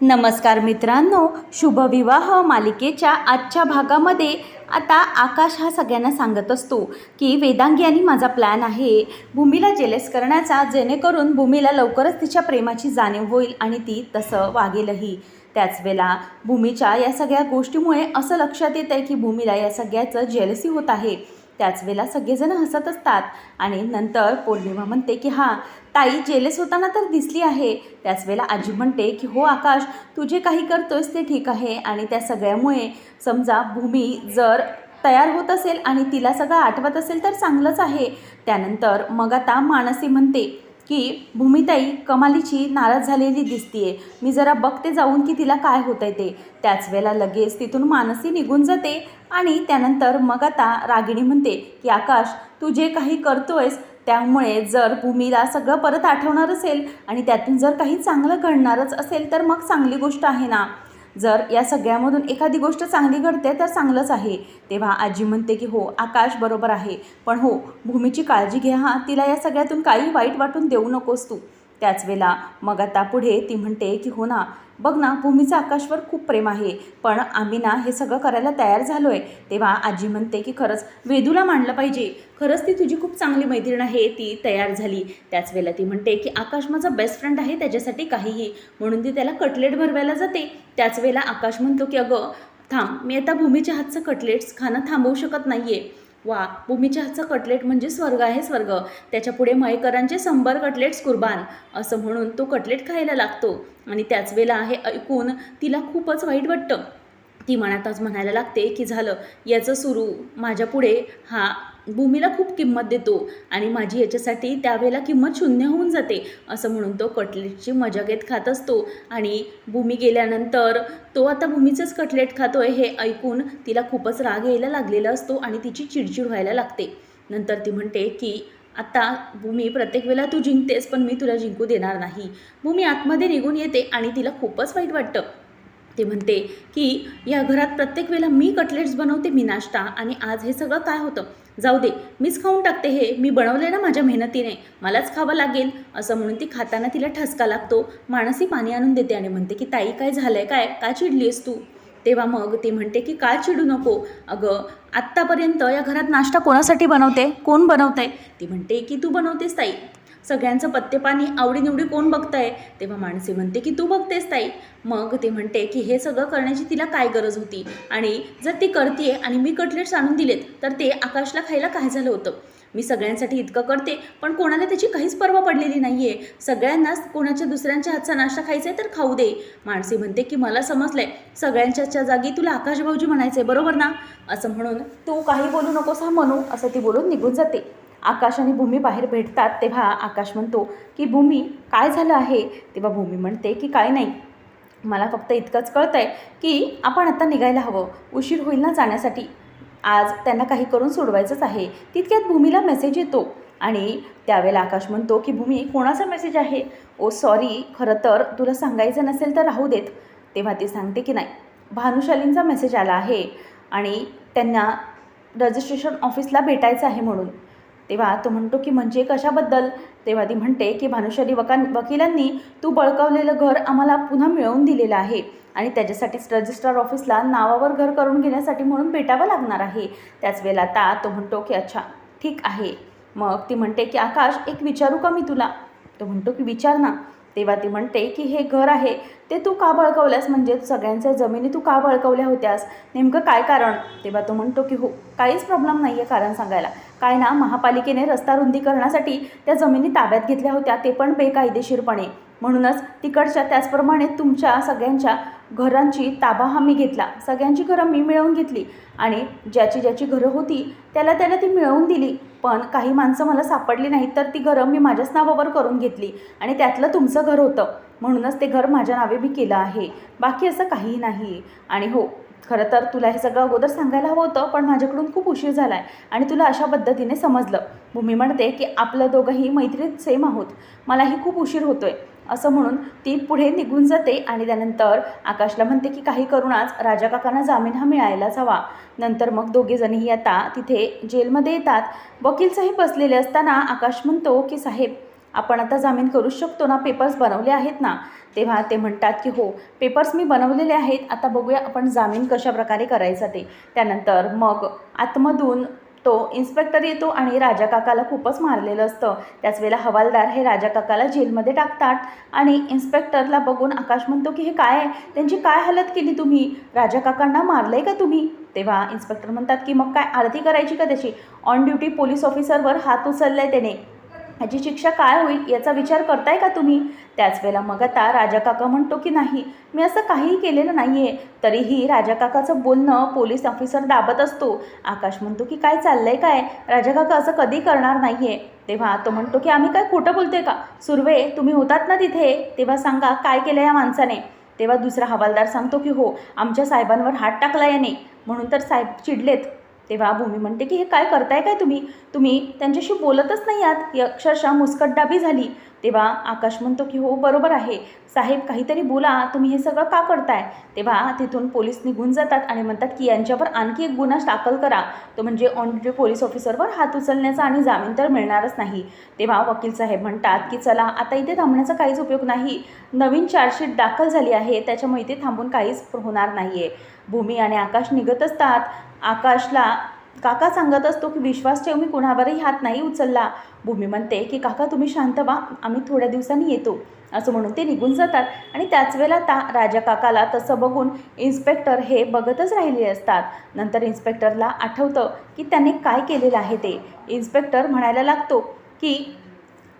नमस्कार मित्रांनो शुभविवाह मालिकेच्या आजच्या भागामध्ये. आता आकाश हा सगळ्यांना सांगत असतो की वेदांगी आणि माझा प्लॅन आहे. भूमीला जेलेस करण्याचा जेणेकरून भूमीला लवकरच तिच्या प्रेमाची जाणीव होईल आणि ती तसं वागेलही. त्याच वेळेला भूमीच्या या सगळ्या गोष्टीमुळे असं लक्षात येतं आहे की भूमीला या सगळ्याचं जेलसी होत आहे. त्याच वेळेला सगळेजण हसत असतात. आणि नंतर पौर्णिमा म्हणते की हां ताई जेलेस होताना तर दिसली आहे. त्याच वेळेला आजी म्हणते की हो आकाश तू जे काही करतोयस ते ठीक आहे. आणि त्या सगळ्यामुळे समजा भूमी जर तयार होत असेल आणि तिला सगळं आठवत असेल तर चांगलंच आहे. त्यानंतर मग आता मानसी म्हणते की भूमिताई कमालीची नाराज झालेली दिसतीये. मी जरा बघते जाऊन की तिला काय होत आहे ते. त्याच वेळेला लगेच तिथून मानसी निघून जाते आणि त्यानंतर मग आता रागिणी म्हणते की आकाश तू जे काही करतोयस त्यामुळे जर भूमीला सगळं परत आठवणार असेल आणि त्यातून जर काही चांगलं घडणारच असेल तर मग चांगली गोष्ट आहे ना? जर या सगळ्यामधून एखादी गोष्ट चांगली घडते तर चांगलंच आहे. तेव्हा आजी म्हणते की हो आकाश बरोबर आहे. पण हो भूमीची काळजी घ्या हां. तिला या सगळ्यातून काही वाईट वाटून देऊ नकोस तू. त्याच वेळेला मग आता पुढे ती म्हणते की हो ना बघ ना भूमीचं आकाशवर खूप प्रेम आहे पण आम्ही ना हे सगळं करायला तयार झालो आहे तेव्हा आजी म्हणते की खरंच वेदूला मांडलं पाहिजे. खरंच ती तुझी खूप चांगली मैत्रीण आहे ती तयार झाली. त्याच वेळेला ती म्हणते की आकाश माझा बेस्ट फ्रेंड आहे त्याच्यासाठी काहीही. म्हणून ती त्याला कटलेट भरवायला जाते. त्याच वेळेला आकाश म्हणतो की अगं थांब मी आता भूमीच्या हातचं कटलेट्स खाणं थांबवू शकत नाही आहे वा भूमीच्या हातचं कटलेट म्हणजे स्वर्ग आहे स्वर्ग. त्याच्यापुढे मयेकरांचे शंभर कटलेट्स कुर्बान. असं म्हणून तो कटलेट खायला लागतो. आणि त्याच वेळेला हे ऐकून तिला खूपच वाईट वाटतं. ती मनातच म्हणायला लागते की झालं. याचं सुरू. माझ्यापुढे हा भूमीला खूप किंमत देतो आणि माझी याच्यासाठी त्यावेळेला किंमत शून्य होऊन जाते असं म्हणून तो कटलेटची मजा घेत खात असतो. आणि भूमी गेल्यानंतर तो आता भूमीचंच कटलेट खातोय हे ऐकून तिला खूपच राग यायला लागलेला असतो आणि तिची चिडचिड व्हायला लागते. नंतर ती म्हणते की आता भूमी प्रत्येक वेळेला तू जिंकतेस पण मी तुला जिंकू देणार नाही. भूमी आतमध्ये निघून येते आणि तिला खूपच वाईट वाटतं. ते म्हणते की या घरात प्रत्येक वेळेला मी कटलेट्स बनवते मी नाश्ता. आणि आज हे सगळं काय होतं? जाऊ दे मीच खाऊन टाकते हे. मी बनवले ना माझ्या मेहनतीने. मलाच खावं लागेल. असं म्हणून ती खाताना तिला ठसका लागतो. मानसी पाणी आणून देते आणि म्हणते की ताई काय झालंय? काय? का चिडलीस तू? तेव्हा मग ती म्हणते की काय चिडू नको. अगं आत्तापर्यंत या घरात नाश्ता कोणासाठी बनवते? कोण बनवतंय? ती म्हणते की तू बनवतेस ताई. सगळ्यांचं पत्तेपाणी आवडीनिवडी कोण बघतंय? तेव्हा माणसे म्हणते की तू बघतेस ताई. मग ते म्हणते की हे सगळं करण्याची तिला काय गरज होती? आणि जर ती करते आणि मी कटलेट्स आणून दिलेत तर ते आकाशला खायला काय झालं होतं? मी सगळ्यांसाठी इतकं करते पण कोणाला त्याची काहीच पर्वा पडलेली नाही आहे सगळ्यांनाच कोणाच्या दुसऱ्यांच्या हातचा नाश्ता खायचा आहे तर खाऊ दे. माणसे म्हणते की मला समजलं आहे सगळ्यांच्याच्या जागी तुला आकाश भाऊजी म्हणायचं आहे बरोबर ना? असं म्हणून तू काही बोलू नकोस हा म्हणू असं ती बोलून निघून जाते. आकाश आणि भूमी बाहेर भेटतात तेव्हा आकाश म्हणतो की भूमी काय झालं आहे? तेव्हा भूमी म्हणते की काय नाही. मला फक्त इतकंच कळतं आहे की आपण आता निघायला हवं. उशीर होईल ना जाण्यासाठी. आज त्यांना काही करून सोडवायचंच आहे. तितक्यात भूमीला मेसेज येतो आणि त्यावेळेला आकाश म्हणतो की भूमी कोणाचा मेसेज आहे? ओ सॉरी खरं तर तुला सांगायचं नसेल तर राहू देत. तेव्हा ती सांगते की नाही. भानुशालींचा मेसेज आला आहे आणि त्यांना रजिस्ट्रेशन ऑफिसला भेटायचं आहे म्हणून. तेव्हा तो म्हणतो की म्हणजे कशाबद्दल? तेव्हा ती म्हणते की भानुशाली वकान वकिलांनी तू बळकावलेलं घर आम्हाला पुन्हा मिळवून दिलेलं आहे आणि त्याच्यासाठीच रजिस्ट्रार ऑफिसला नावावर घर करून घेण्यासाठी म्हणून भेटावं लागणार आहे. त्याच वेळेला आता तो म्हणतो की अच्छा ठीक आहे. मग ती म्हणते की आकाश एक विचारू का मी तुला? तो म्हणतो की विचार ना. तेव्हा ती म्हणते की हे घर आहे ते तू का बळकवल्यास म्हणजे सगळ्यांच्या जमिनी तू का बळकवल्या होत्यास? नेमकं काय कारण? तेव्हा तो म्हणतो की हो काहीच प्रॉब्लेम नाही आहे कारण सांगायला. काय ना महापालिकेने रस्ता रुंदीकरणासाठी त्या जमिनी ताब्यात घेतल्या होत्या ते पण बेकायदेशीरपणे. म्हणूनच तिकडच्या त्याचप्रमाणे तुमच्या सगळ्यांच्या घरांची ताबा हा मी घेतला. सगळ्यांची घरं मी मिळवून घेतली आणि ज्याची ज्याची घरं होती त्याला त्याला ती मिळवून दिली. पण काही माणसं मला सापडली नाहीत तर ती घरं मी माझ्याच नावावर करून घेतली आणि त्यातलं तुमचं घर होतं. म्हणूनच ते घर माझ्या नावे मी केलं आहे. बाकी असं काहीही नाही. आणि हो खरं तर तुला हे सगळं अगोदर सांगायला हवं होतं पण माझ्याकडून खूप उशीर झाला आहे आणि तुला अशा पद्धतीने समजलं. भूमी म्हणते की आपलं दोघंही मैत्रीत सेम आहोत. मलाही खूप उशीर होतो आहे असं म्हणून ती पुढे निघून जाते आणि त्यानंतर आकाशला म्हणते की काही करूनच राजा काकांना जामीन हा मिळायलाच हवा. नंतर मग दोघेजणही आता तिथे जेलमध्ये येतात. वकील साहेब बसलेले असताना आकाश म्हणतो की साहेब आपण आता जामीन करूच शकतो ना? पेपर्स बनवले आहेत ना? तेव्हा ते म्हणतात की हो पेपर्स मी बनवलेले आहेत. आता बघूया आपण जामीन कशा प्रकारे करायचा ते. त्यानंतर मग आतमधून तो इन्स्पेक्टर येतो आणि राजा काकाला खूपच मारलेलं असतं. त्याच वेळेला हवालदार हे राजा काकाला जेलमध्ये टाकतात आणि इन्स्पेक्टरला बघून आकाश म्हणतो की हे काय आहे? त्यांची काय हालत केली तुम्ही? राजा काकांना मारलंय का तुम्ही? तेव्हा इन्स्पेक्टर म्हणतात की मग काय आरती करायची का त्याची? ऑन ड्युटी पोलीस ऑफिसरवर हात उचलला आहे त्याने. याची शिक्षा काय होईल याचा विचार करताय का तुम्ही? त्याच वेळेला मग आता राजा काका म्हणतो की नाही मी असं काहीही केलेलं नाही आहे तरीही राजा काकाचं बोलणं पोलीस ऑफिसर दाबत असतो. आकाश म्हणतो की काय चाललंय काय? राजा काका असं कधी करणार नाही आहे तेव्हा तो म्हणतो की आम्ही काय खोटं बोलतोय का? सुर्वे तुम्ही होतात ना तिथे? तेव्हा सांगा काय केलं या माणसाने? तेव्हा दुसरा हवालदार सांगतो की हो आमच्या साहेबांवर हात टाकला याने. म्हणून तर साहेब चिडलेत. तेव्हा भूमी म्हणते की हे काय करताय काय तुम्ही? तुम्ही त्यांच्याशी बोलतच नाही आहात. ही अक्षरशः मुस्कटदाबी झाली. तेव्हा आकाश म्हणतो की हो बरोबर आहे. साहेब काहीतरी बोला. तुम्ही हे सगळं का करताय? तेव्हा तिथून पोलीस निघून जातात आणि म्हणतात की यांच्यावर आणखी एक गुन्हा दाखल करा. तो म्हणजे ऑन ड्युटी पोलीस ऑफिसरवर हात उचलण्याचा आणि जामीन तर मिळणारच नाही. तेव्हा वकील साहेब म्हणतात की चला आता इथे थांबण्याचा काहीच उपयोग नाही. नवीन चार्जशीट दाखल झाली आहे. त्याच्यामुळे इथे थांबून काहीच होणार नाही आहे भूमी आणि आकाश निघत असतात. आकाशला काका सांगत असतो की विश्वास ठेव मी कुणावरही हात नाही उचलला. भूमी म्हणते की काका तुम्ही शांत व्हा आम्ही थोड्या दिवसांनी येतो. असं म्हणून ते निघून जातात. आणि त्याच वेळेला ता राजा काकाला तसं बघून इन्स्पेक्टर हे बघतच राहिले असतात. नंतर इन्स्पेक्टरला आठवतं की त्याने काय केलेलं आहे ते? इन्स्पेक्टर म्हणायला लागतो की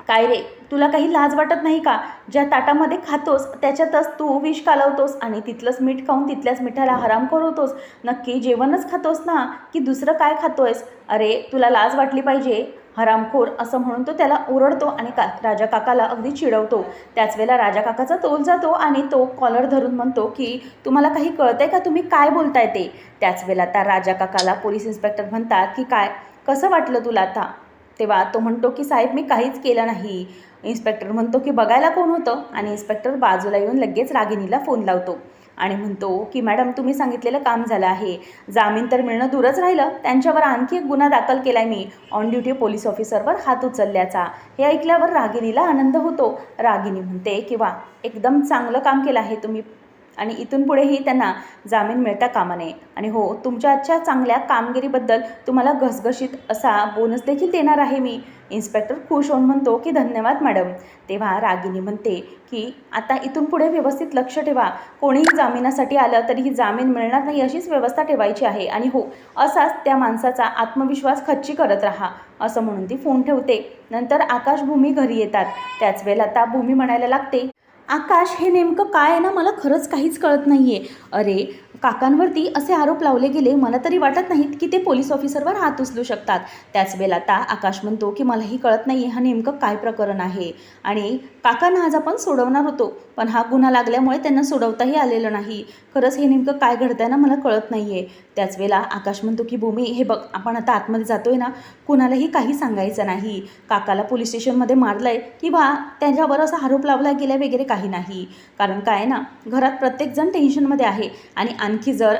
काय रे? तुला काही लाज वाटत नाही का? ज्या ताटामध्ये खातोस त्याच्यातच तू विष कालवतोस आणि तिथलंच मीठ खाऊन तिथल्याच मिठाला हराम करवतोस. नक्की जेवणच खातोस ना? की दुसरं काय खातोयस? अरे तुला लाज वाटली पाहिजे. हरामखोर असं म्हणून तो त्याला ओरडतो आणि का राजा काकाला अगदी चिडवतो. त्याच वेळेला राजा काकाचा तोल जातो आणि तो कॉलर धरून म्हणतो की तुम्हाला काही कळतंय का? तुम्ही काय बोलताय ते? त्याच वेळेला त्या राजा काकाला पोलीस इन्स्पेक्टर म्हणतात की काय? कसं वाटलं तुला आता? तेव्हा तो म्हणतो की साहेब मी काहीच केलं नाही. इन्स्पेक्टर म्हणतो की बघायला कोण होतं? आणि इन्स्पेक्टर बाजूला येऊन लगेच रागिणीला फोन लावतो आणि म्हणतो की मॅडम तुम्ही सांगितलेलं काम झालं आहे. जामीन तर मिळणं दूरच राहिलं. त्यांच्यावर आणखी एक गुन्हा दाखल केला आहे मी. ऑन ड्युटी पोलीस ऑफिसरवर हात उचलल्याचा. हे ऐकल्यावर रागिणीला आनंद होतो. रागिणी म्हणते की वा एकदम चांगलं काम केलं आहे तुम्ही. आणि इथून पुढेही त्यांना जामीन मिळता कामा नये. आणि हो तुमच्या आजच्या चांगल्या कामगिरीबद्दल तुम्हाला घसघशीत असा बोनस देखील देणार आहे मी. इन्स्पेक्टर खुश होऊन म्हणतो की धन्यवाद मॅडम तेव्हा रागिनी म्हणते की आता इथून पुढे व्यवस्थित लक्ष ठेवा. कोणीही जामिनासाठी आलं तरीही जामीन मिळणार नाही अशीच व्यवस्था ठेवायची आहे. आणि हो असाच त्या माणसाचा आत्मविश्वास खच्ची करत राहा असं म्हणून ती फोन ठेवते. नंतर आकाश भूमी घरी येतात. त्याच वेळेला आता भूमी म्हणायला लागते आकाश हे नेमकं काय आहे ना? मला खरंच काहीच कळत नाही आहे अरे काकांवरती असे आरोप लावले गेले मला तरी वाटत नाहीत की ते पोलीस ऑफिसरवर हात उचलू शकतात. त्याच वेळेला आता आकाश म्हणतो की मलाही कळत नाही आहे हा नेमकं काय प्रकरण आहे. आणि काकांना आज आपण सोडवणार होतो पण हा गुन्हा लागल्यामुळे त्यांना सोडवताही आलेलं नाही. खरंच हे नेमकं काय घडतंय ना मला कळत नाही आहे त्याच वेळेला आकाश म्हणतो की भूमी हे बघ आपण आता आतमध्ये जातोय ना कुणालाही काही सांगायचं नाही. काकाला पोलीस स्टेशनमध्ये मारलं आहे किंवा त्यांच्यावर असा आरोप लावला गेला वगैरे काही काही नाही. कारण काय ना घरात प्रत्येकजण टेन्शनमध्ये आहे. आणि आणखी जर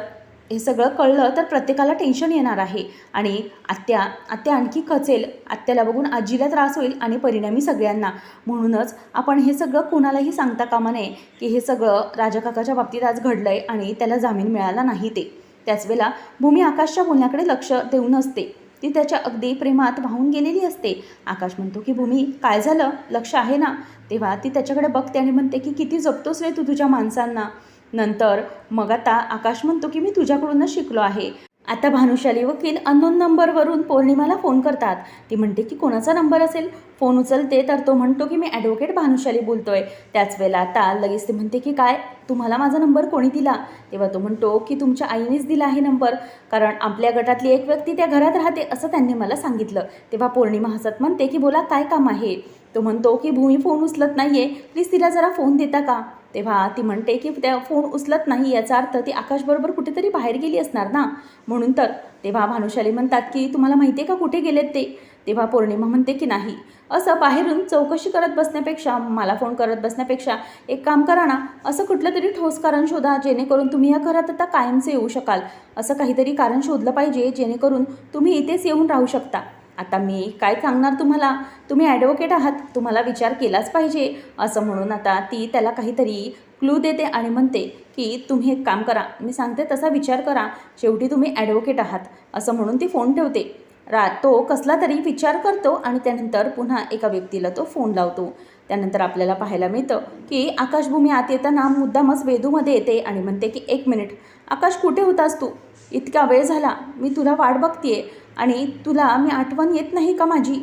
हे सगळं कळलं तर प्रत्येकाला टेन्शन येणार आहे. आणि आत्या आत्या आणखी खचेल आत्याला बघून आजीला त्रास होईल आणि परिणामी सगळ्यांना. म्हणूनच आपण हे सगळं कोणालाही सांगता कामा नये की हे सगळं राजाकाकाच्या बाबतीत आज घडलं आहे आणि त्याला जामीन मिळाला नाही ते. त्याच वेळेला भूमी आकाशच्या बोलण्याकडे लक्ष देऊन असते. ती त्याच्या अगदी प्रेमात वाहून गेलेली असते. आकाश म्हणतो की भूमी काय झालं? लक्ष आहे ना? तेव्हा ती त्याच्याकडे बघते आणि म्हणते की किती जपतोस रे तू तुझ्या माणसांना? नंतर मग आता आकाश म्हणतो की मी तुझ्याकडूनच शिकलो आहे. आता भानुशाली वकील अननोन नंबरवरून पौर्णिमाला फोन करतात. ती म्हणते की कोणाचा नंबर असेल? फोन उचलते तर तो म्हणतो की मी ॲडव्होकेट भानुशाली बोलतोय. त्याच वेळेला आता लगेच ते म्हणते की काय? तुम्हाला माझा नंबर कोणी दिला? तेव्हा तो म्हणतो की तुमच्या आईनेच दिला आहे नंबर. कारण आपल्या गटातली एक व्यक्ती त्या घरात राहते असं त्यांनी मला सांगितलं. तेव्हा पौर्णिमा हसत म्हणते की बोला काय काम आहे? तो म्हणतो की भूमी फोन उचलत नाही आहे प्लीज तिला जरा फोन देता का? तेव्हा ती म्हणते की त्या फोन उचलत नाही याचा अर्थ ती आकाशबरोबर कुठेतरी बाहेर गेली असणार ना? म्हणून तर तेव्हा भानुशाली म्हणतात की तुम्हाला माहिती आहे का कुठे गेलेत ते? तेव्हा पौर्णिमा म्हणते की नाही. असं बाहेरून चौकशी करत बसण्यापेक्षा मला फोन करत बसण्यापेक्षा एक काम करा ना. असं कुठलं तरी ठोस कारण शोधा जेणेकरून तुम्ही या घरात आता कायमचे येऊ शकाल. असं काहीतरी कारण शोधलं पाहिजे जेणेकरून तुम्ही इथेच येऊन राहू शकता. आता मी काय सांगणार तुम्हाला? तुम्ही ॲडव्होकेट आहात. तुम्हाला विचार केलाच पाहिजे. असं म्हणून आता ती त्याला काहीतरी क्लू देते आणि म्हणते की तुम्ही एक काम करा. मी सांगते तसा विचार करा. शेवटी तुम्ही ॲडव्होकेट आहात. असं म्हणून ती फोन ठेवते. रा तो कसला तरी विचार करतो आणि त्यानंतर पुन्हा एका व्यक्तीला तो फोन लावतो. त्यानंतर आपल्याला पाहायला मिळतं की आकाशभूमी आत येताना मुद्दामच वेदूमध्ये येते. आणि म्हणते की एक मिनिट. आकाश कुठे होतास तू? इतका वेळ झाला. मी तुला वाट बघतीये. आणि तुला मी आठवण येत नाही का माझी?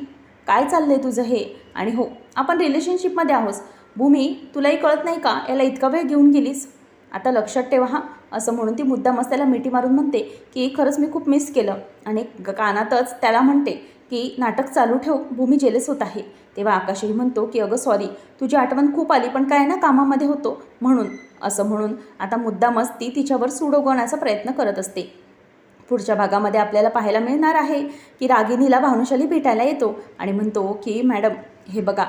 काय चाललं आहे तुझं हे? आणि हो आपण रिलेशनशिपमध्ये आहोस भूमी तुलाही कळत नाही का? याला इतका वेळ घेऊन गेलीस? आता लक्षात ठेवा हां. असं म्हणून ती मुद्दामच त्याला मिठी मारून म्हणते की खरंच मी खूप मिस केलं. आणि ग- कानातच त्याला म्हणते की नाटक चालू ठेव. भूमी जेलस होत आहे. तेव्हा आकाशही म्हणतो की अगं सॉरी तुझी आठवण खूप आली पण काय ना कामामध्ये होतो. म्हणून असं म्हणून आता मुद्दामच ती तिच्यावर सूड उगवण्याचा प्रयत्न करत असते. पुढच्या भागामध्ये आपल्याला पाहायला मिळणार आहे की रागिनीला भानुशाली भेटायला येतो आणि म्हणतो की मॅडम हे बघा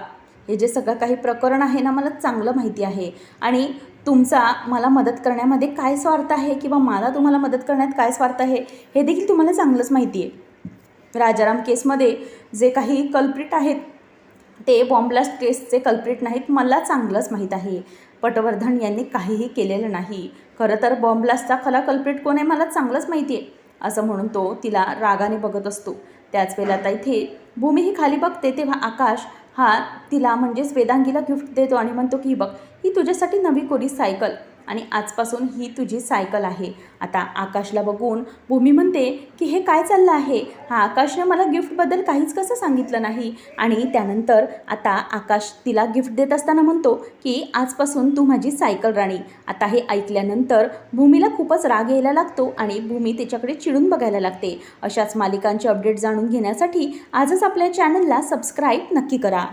हे जे सगळं काही प्रकरण आहे ना मला चांगलं माहिती आहे आणि तुमचा मला मदत करण्यामध्ये काय स्वार्थ आहे किंवा मला तुम्हाला मदत करण्यात काय स्वार्थ आहे हे देखील तुम्हाला चांगलंच माहिती आहे. राजाराम केसमध्ये जे काही कल्प्रिट आहेत ते बॉम्बलास्ट केसचे कल्प्रिट नाहीत मला चांगलंच माहीत आहे. पटवर्धन यांनी काहीही केलेलं नाही. खरं तर बॉम्बलास्टचा खरा कल्प्रिट कोण आहे मला चांगलंच माहिती आहे. असं म्हणून तो तिला रागाने बघत असतो. त्याच वेळेला आता इथे भूमी ही खाली बघते तेव्हा आकाश हा तिला म्हणजेच वेदांगीला गिफ्ट देतो आणि म्हणतो की बघ ही तुझ्यासाठी नवी कोरी सायकल. आणि आजपासून ही तुझी सायकल आहे. आता आकाशला बघून भूमी म्हणते की हे काय चाललं आहे? हा आकाशने मला गिफ्टबद्दल काहीच कसं सांगितलं नाही? आणि त्यानंतर आता आकाश तिला गिफ्ट देत असताना म्हणतो की आजपासून तू माझी सायकल राणी. आता हे ऐकल्यानंतर भूमीला खूपच राग यायला लागतो आणि भूमी त्याच्याकडे चिडून बघायला लागते. अशाच मालिकांचे अपडेट जाणून घेण्यासाठी आजच आपल्या चॅनलला सबस्क्राईब नक्की करा.